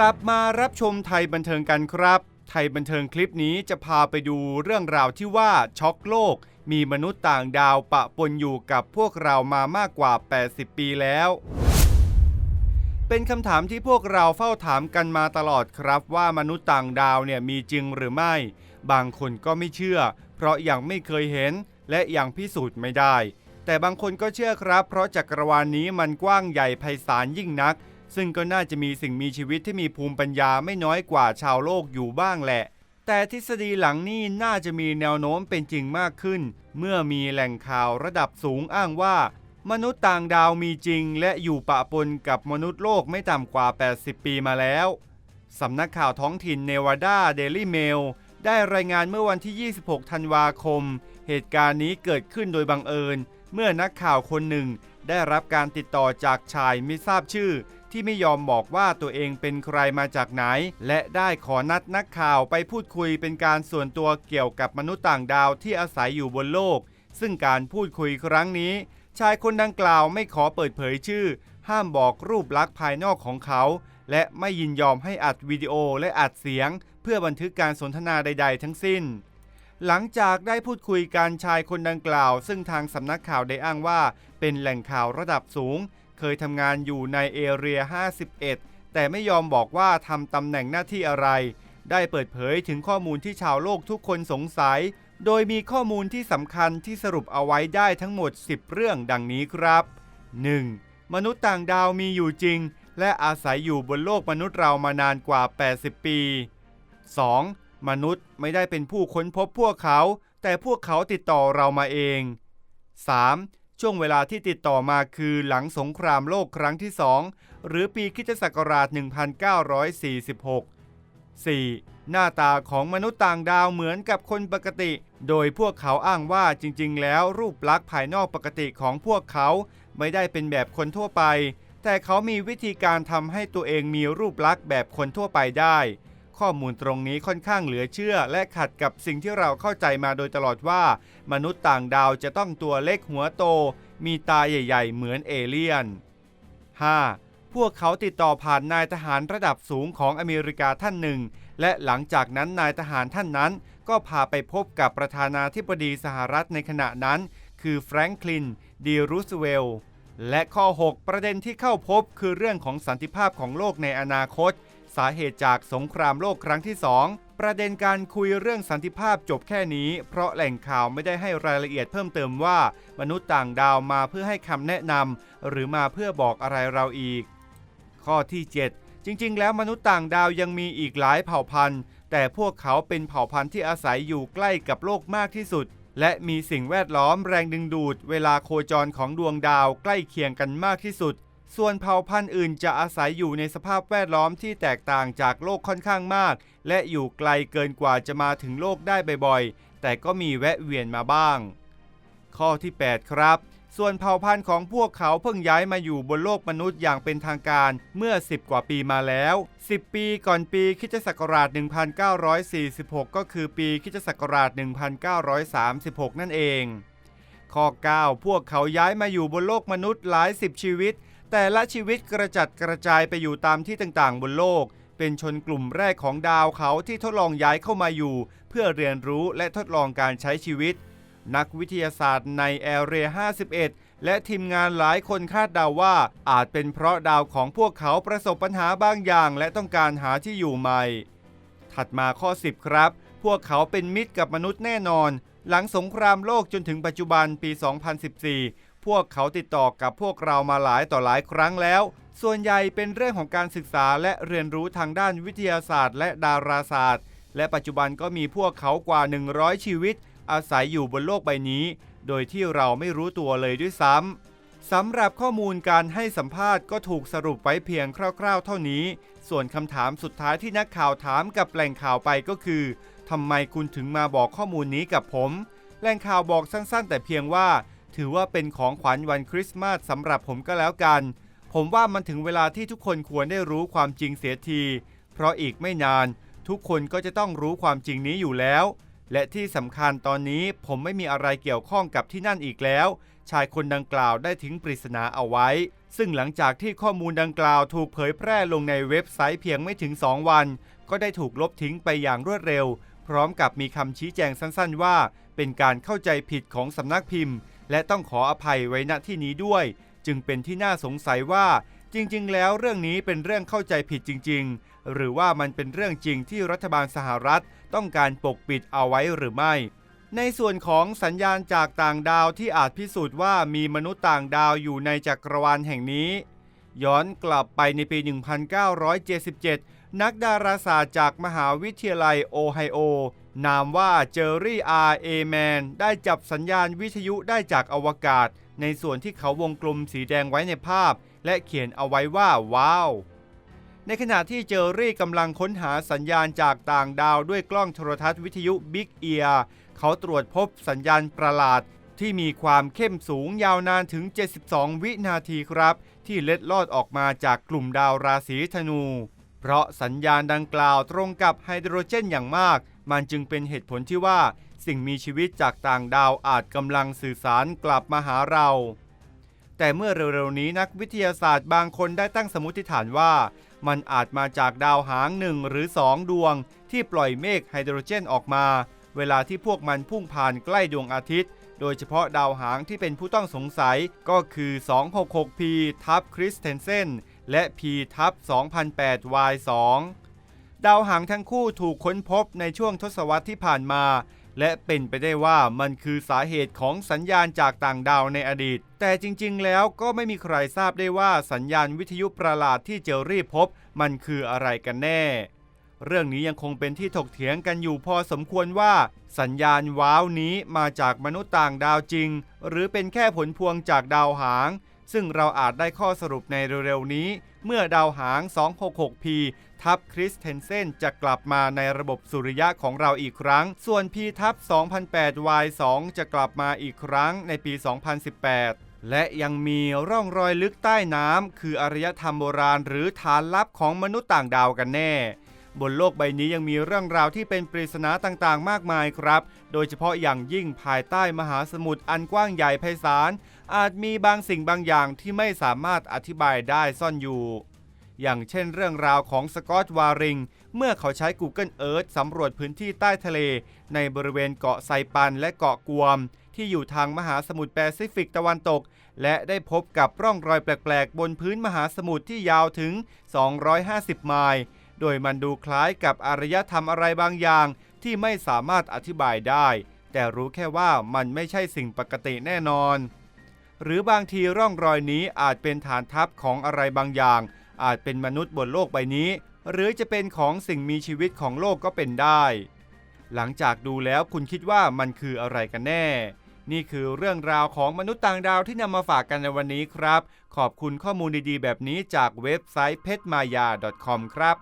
กลับมารับชมไทยบันเทิงกันครับ ไทยบันเทิงคลิปนี้จะพาไปดูเรื่องราวที่ว่าช็อกโลก มีมนุษย์ต่างดาวปะปนอยู่กับพวกเรามามากกว่า 80 ปีแล้ว เป็นคำถามที่พวกเราเฝ้าถามกันมาตลอดครับ ว่ามนุษย์ต่างดาวเนี่ยมีจริงหรือไม่ บางคนก็ไม่เชื่อ เพราะยังไม่เคยเห็น และยังพิสูจน์ไม่ได้ แต่บางคนก็เชื่อครับ เพราะจักรวาลนี้มันกว้างใหญ่ไพศาลยิ่งนัก ซึ่งก็น่าจะมีสิ่งมีชีวิตที่มีภูมิปัญญาไม่น้อยกว่าชาวโลกอยู่บ้างแหละ แต่ทฤษฎีหลังนี้น่าจะมีแนวโน้มเป็นจริงมากขึ้น เมื่อมีแหล่งข่าวระดับสูงอ้างว่า มนุษย์ต่างดาวมีจริง และอยู่ปะปนกับมนุษย์โลกไม่ต่ำกว่า 80 ปีมาแล้วสำนักข่าวท้องถิ่นเนวาดาเดลี่เมลได้รายงานเมื่อวันที่ 26 ธันวาคม เหตุการณ์นี้เกิดขึ้นโดยบังเอิญ เมื่อนักข่าวคนหนึ่ง ได้รับการติดต่อจากชายไม่ทราบชื่อ ที่ไม่ยอมบอกว่าตัวเองเป็นใครมาจากไหน และได้ขอนัดนักข่าวไปพูดคุยเป็นการส่วนตัวเกี่ยวกับมนุษย์ต่างดาวที่อาศัยอยู่บนโลก ซึ่งการพูดคุยครั้งนี้ ชายคนดังกล่าวไม่ขอเปิดเผยชื่อ ห้ามบอกรูปลักษณ์ภายนอกของเขา และไม่ยินยอมให้อัดวิดีโอและอัดเสียง เพื่อบันทึกการสนทนาใด ๆ ทั้งสิ้นหลังจากได้พูดคุยกันชายคนดังกล่าว ซึ่งทางสำนักข่าวได้อ้างว่า เป็นแหล่งข่าวระดับสูง เคยทำงานอยู่ในเอเรีย 51 แต่ไม่ยอมบอกว่าทำตำแหน่งหน้าที่อะไร ได้เปิดเผยถึงข้อมูลที่ชาวโลกทุกคนสงสัย โดยมีข้อมูลที่สำคัญที่สรุปเอาไว้ได้ทั้งหมด 10 เรื่องดังนี้ครับ 1. มนุษย์ต่างดาวมีอยู่จริง และอาศัยอยู่บนโลกมนุษย์เรามานานกว่า 80 ปี 2. มนุษย์ไม่ได้เป็นผู้ค้นพบพวกเขา แต่พวกเขาติดต่อเรามาเอง 3. ช่วงเวลาที่ติดต่อมาคือหลังสงครามโลกครั้งที่ 2 หรือปีคริสตศักราช 1946 4. หน้าตาของมนุษย์ต่างดาวเหมือนกับคนปกติ โดยพวกเขาอ้างว่าจริงๆ แล้วรูปลักษณ์ภายนอกปกติของพวกเขาไม่ได้เป็นแบบคนทั่วไป แต่เขามีวิธีการทำให้ตัวเองมีรูปลักษณ์แบบคนทั่วไปได้ ข้อมูลตรงนี้ค่อนข้างเหลือเชื่อ และขัดกับสิ่งที่เราเข้าใจมาโดยตลอดว่า มนุษย์ต่างดาวจะต้องตัวเล็กหัวโต มีตาใหญ่ ๆ เหมือนเอเลี่ยน 5. พวกเขาติดต่อผ่านนายทหารระดับสูงของอเมริกาท่านหนึ่ง และหลังจากนั้นนายทหารท่านนั้น ก็พาไปพบกับประธานาธิบดีสหรัฐในขณะนั้น คือแฟรงคลินดีรูสเวลและข้อ 6 ประเด็นที่เข้าพบคือเรื่องของสันติภาพของโลกในอนาคต สาเหตุจากสงครามโลกครั้งที่ 2 ประเด็นการคุยเรื่องสันติภาพจบแค่นี้ เพราะแหล่งข่าวไม่ได้ให้รายละเอียดเพิ่มเติมว่า มนุษย์ต่างดาวมาเพื่อให้คำแนะนำหรือมาเพื่อบอกอะไรเราอีก ข้อที่ 7 จริง ๆ แล้วมนุษย์ต่างดาวยังมีอีกหลายเผ่าพันธุ์ แต่พวกเขาเป็นเผ่าพันธุ์ที่อาศัยอยู่ใกล้กับโลกมากที่สุดและมีสิ่งแวดล้อมแรงดึงดูด เวลาโคจรของดวงดาวใกล้เคียงกันมากที่สุด ส่วนเผ่าพันธุ์อื่นจะอาศัยอยู่ในสภาพแวดล้อมที่แตกต่างจากโลกค่อนข้างมาก และอยู่ไกลเกินกว่าจะมาถึงโลกได้บ่อยๆ แต่ก็มีแวะเวียนมาบ้าง ข้อที่ 8 ครับ ส่วนเผ่าพันธุ์ของพวกเขาเพิ่งย้ายมาอยู่บนโลกมนุษย์อย่างเป็นทางการเมื่อ 10 กว่าปีมาแล้ว 10 ปีก่อนปีคริสตศักราช 1946 ก็คือปีคริสตศักราช 1936 นั่นเองข้อ 9 พวกเขาย้ายมาอยู่บนโลกมนุษย์หลายสิบชีวิต แต่ละชีวิตกระจัดกระจายไปอยู่ตามที่ต่างๆ บนโลก เป็นชนกลุ่มแรกของดาวเขาที่ทดลองย้ายเข้ามาอยู่ เพื่อเรียนรู้และทดลองการใช้ชีวิต นักวิทยาศาสตร์ในแอเรีย51 และทีมงานหลายคนคาดเดาว่า อาจเป็นเพราะดาวของพวกเขาประสบปัญหาบางอย่าง และต้องการหาที่อยู่ใหม่ ถัดมาข้อ 10 ครับ พวกเขาเป็นมิตรกับมนุษย์แน่นอนหลังสงครามโลกจนถึงปัจจุบันปี 2014 พวกเขาติดต่อกับพวกเรามาหลายต่อหลายครั้งแล้ว ส่วนใหญ่เป็นเรื่องของการศึกษาและเรียนรู้ทางด้านวิทยาศาสตร์ และดาราศาสตร์ และปัจจุบันก็มีพวกเขากว่า 100 ชีวิต อาศัยอยู่บนโลกใบนี้ โดยที่เราไม่รู้ตัวเลยด้วยซ้ำสำหรับข้อมูลการให้สัมภาษณ์ก็ถูกสรุปไว้เพียงคร่าว ๆ เท่านี้ ส่วนคำถามสุดท้ายที่นักข่าวถามกับแหล่งข่าวไปก็คือทำไมคุณถึงมาบอกข้อมูลนี้กับผม แหล่งข่าวบอกสั้น ๆ แต่เพียงว่า ถือว่าเป็นของขวัญวันคริสต์มาสสำหรับผมก็แล้วกัน ผมว่ามันถึงเวลาที่ทุกคนควรได้รู้ความจริงเสียที เพราะอีกไม่นานทุกคนก็จะต้องรู้ความจริงนี้อยู่แล้ว และที่สำคัญตอนนี้ผมไม่มีอะไรเกี่ยวข้องกับที่นั่นอีกแล้ว ชายคนดังกล่าวได้ทิ้งปริศนาเอาไว้ ซึ่งหลังจากที่ข้อมูลดังกล่าวถูกเผยแพร่ลงในเว็บไซต์เพียงไม่ถึง 2 วัน ก็ได้ถูกลบทิ้งไปอย่างรวดเร็ว พร้อมกับมีคำชี้แจงสั้นๆว่า เป็นการเข้าใจผิดของสำนักพิมพ์ และต้องขออภัยไว้ณที่นี้ด้วย จึงเป็นที่น่าสงสัยว่าจริง ๆ แล้วเรื่องนี้เป็นเรื่องเข้าใจผิดจริง ๆ หรือว่ามันเป็นเรื่องจริงที่รัฐบาลสหรัฐต้องการปกปิดเอาไว้หรือไม่ ในส่วนของสัญญาณจากต่างดาวที่อาจพิสูจน์ว่ามีมนุษย์ต่างดาวอยู่ในจักรวาลแห่งนี้ ย้อนกลับไปในปี 1977 นักดาราศาสตร์จากมหาวิทยาลัยโอไฮโอ นามว่าเจอรี่อาร์เอแมนได้จับสัญญาณวิทยุได้จากอวกาศ ในส่วนที่เขาวงกลมสีแดงไว้ในภาพ และเขียนเอาไว้ว่าว้าว ในขณะที่เจอรี่กำลังค้นหาสัญญาณจากต่างดาวด้วยกล้องโทรทัศน์วิทยุ Big Ear เขาตรวจพบสัญญาณประหลาดที่มีความเข้มสูงยาวนานถึง 72 วินาทีครับ ที่เล็ดลอดออกมาจากกลุ่มดาวราศีธนู เพราะสัญญาณดังกล่าวตรงกับไฮโดรเจนอย่างมาก มันจึงเป็นเหตุผลที่ว่าสิ่งมีชีวิตจากต่างดาวอาจกำลังสื่อสารกลับมาหาเรา แต่เมื่อเร็วๆนี้นักวิทยาศาสตร์บางคนได้ตั้งสมมติฐานว่า มันอาจมาจากดาวหางหนึ่งหรือสองดวง ที่ปล่อยเมฆไฮโดรเจนออกมา เวลาที่พวกมันพุ่งผ่านใกล้ดวงอาทิตย์ โดยเฉพาะดาวหางที่เป็นผู้ต้องสงสัยก็คือ 266P ทับคริสเทนเซนและ P ทับ 2008 Y2 ดาวหางทั้งคู่ถูกค้นพบในช่วงทศวรรษที่ผ่านมา และเป็นไปได้ว่ามันคือสาเหตุของสัญญาณจากต่างดาวในอดีต แต่จริงๆ แล้วก็ไม่มีใครทราบได้ว่าสัญญาณวิทยุประหลาดที่เจอรี่พบ มันคืออะไรกันแน่ เรื่องนี้ยังคงเป็นที่ถกเถียงกันอยู่พอสมควรว่า สัญญาณว้าวนี้มาจากมนุษย์ต่างดาวจริง หรือเป็นแค่ผลพวงจากดาวหาง ซึ่งเราอาจได้ข้อสรุปในเร็วๆนี้ เมื่อดาวหาง 266P ทับคริสเทนเซนจะกลับมาในระบบสุริยะของเราอีกครั้ง ส่วน P ทับ 2008 Y2 จะกลับมาอีกครั้งในปี 2018และยังมีร่องรอยลึกใต้น้ำ คืออารยธรรมโบราณหรือฐานลับของมนุษย์ต่างดาวกันแน่ บนโลกใบนี้ยังมีเรื่องราวที่เป็นปริศนาต่างๆ มากมายครับ โดยเฉพาะอย่างยิ่งภายใต้มหาสมุทรอันกว้างใหญ่ไพศาล อาจมีบางสิ่งบางอย่างที่ไม่สามารถอธิบายได้ซ่อนอยู่ อย่างเช่นเรื่องราวของสกอตวาริง เมื่อเขาใช้ Google Earth สำรวจพื้นที่ใต้ทะเล ในบริเวณเกาะไซปันและเกาะกวม ที่อยู่ทางมหาสมุทรแปซิฟิกตะวันตก และได้พบกับร่องรอยแปลกๆ บนพื้นมหาสมุทรที่ยาวถึง 250 ไมล์ โดยมันดูคล้ายกับอารยธรรมอะไรบางอย่างที่ไม่สามารถอธิบายได้ แต่รู้แค่ว่ามันไม่ใช่สิ่งปกติแน่นอน หรือบางทีร่องรอยนี้อาจเป็นฐานทัพของอะไรบางอย่าง อาจเป็นมนุษย์บนโลกใบนี้ หรือจะเป็นของสิ่งมีชีวิตของโลกก็เป็นได้ หลังจากดูแล้วคุณคิดว่ามันคืออะไรกันแน่ นี่คือเรื่องราวของมนุษย์ต่างดาวที่นำมาฝากกันในวันนี้ครับ ขอบคุณข้อมูลดีๆ แบบนี้จากเว็บไซต์เพชรมายา .com ครับ